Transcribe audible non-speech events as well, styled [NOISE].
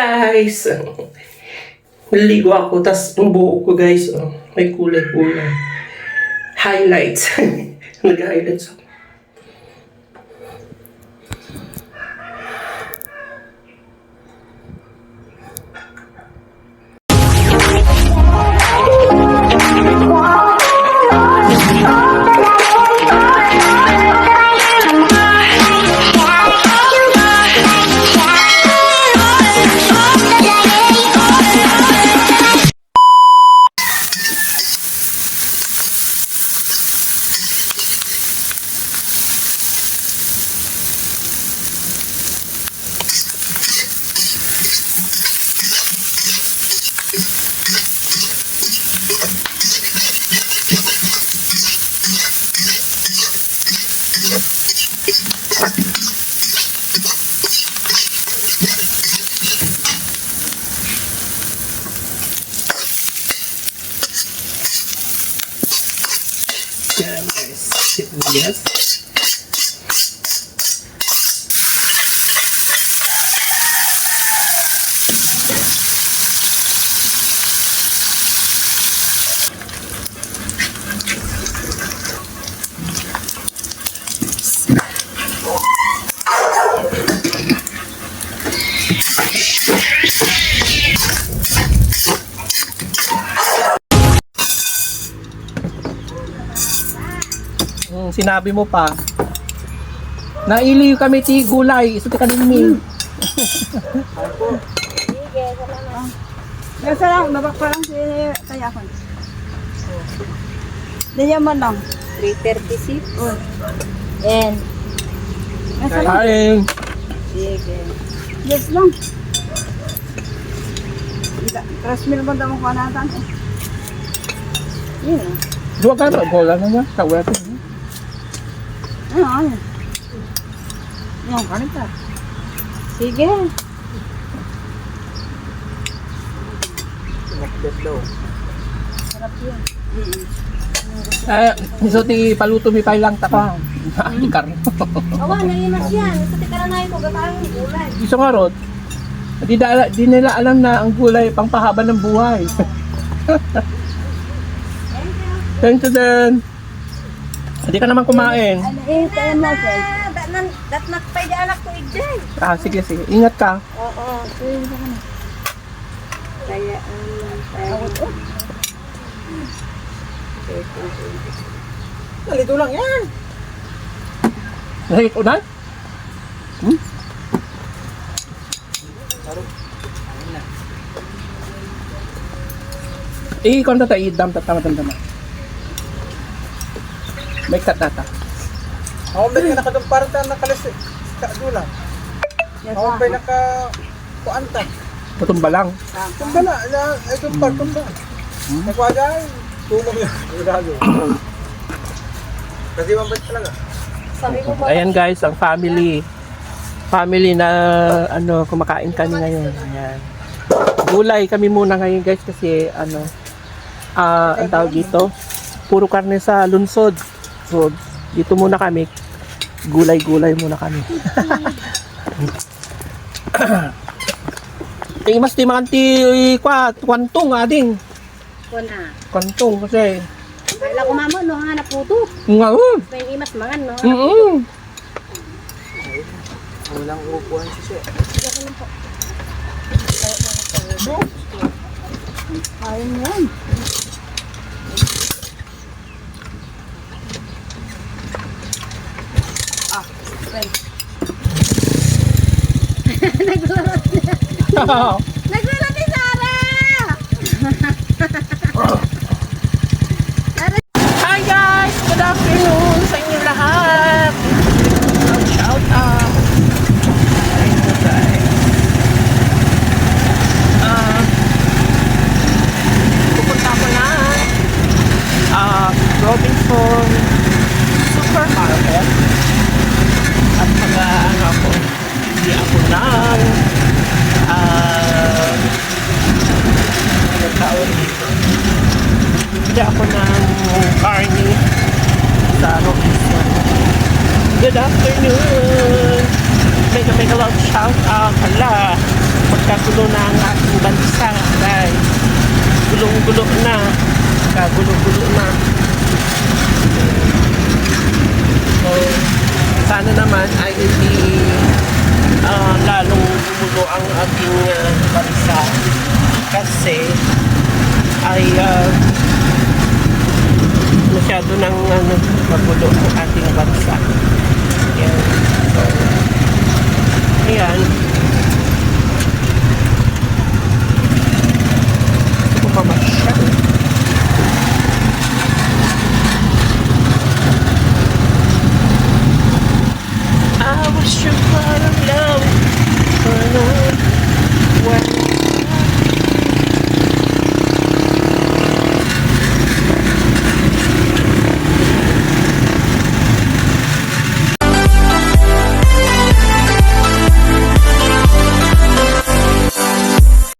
guys! Naligo ako, tas yung buhok ko guys, oh, may kulay po na highlights. [LAUGHS] Nag-highlights ako. Yes. Sinabi mo pa. Nailiw kami ti gulay, isa ti kanimi. Nasa lang, babak pa lang si kaya ko. Diyan man lang. 336. And, Nasa lang. Kain. sige. Yes lang. Tres mil mo daw ko anatan. Yun. Dua ka ba? Bola na niya. Ko. Ano, ano. Yung kanita. Sige. Sarap yun. Eh, iso ti paluto mi pailang tapa. [LAUGHS] [LAUGHS] Ti karno. Awa, naimas yan. Sa tikaranahin ko, gatahin yung gulay. Iso nga rod. Di, da, di nila alam na ang gulay pangpahaba ng buhay. [LAUGHS] Thank you din. Hindi ka naman kumain. Eh, tayo na siya. Ah, dat nan, dat nakpay di anak ko igday. Ah, sige, sige. Ingat ka. Oo. Kaya, um. Nalito lang yan. Nalito na? Hmm? Eh, kung tata, idam, tata, tata, tata. May katata. Ako ba yung nakadumparta nakalis ka dula? Yes, Ako ah. ba naka kuanta? Patumba lang. Tumba na, na ay dumpar tumba. Nagwaga ay tumog na. Regalo. Kasi mabait talaga. ba, Ayan guys, ang family. Family na ano, kumakain kami ngayon. Ayan. Gulay kami muna ngayon guys kasi ano, ah, ang tawag dito, puro karne sa lunsod. So, dito muna kami. Gulay-gulay muna kami. [COUGHS] Tingin mas ti mga ti kwa, kwantong ading. ko na. Kwantong kasi Kaya ko mama, no, hanap puto. nga oh. May imas mangan, no? Mm. Walang upuan si siya. Ayun yan. Nagsulat [LAUGHS] ni Sarah! Hi guys! Good afternoon sa inyo lahat! Shout out! Ayun guys. Ah, pupunta ko na ah, Robinson Supermarket at mag ano ako hindi ako ng ah ano tawag dito Bili ako ng carne sa Robinson. Good afternoon! mega mega love shout out. Hala, magkagulo na ang ating bansa, guys. Gulong-gulo na. Kagulo-gulo na. So, sana naman ay hindi ah, lalong gumulo ang ating ah, bansa kasi ay ah, masyado ng ano, magulo ang ating bansa. Ayan. So, ayan. Ito pa masyado. I was your part of love, but I was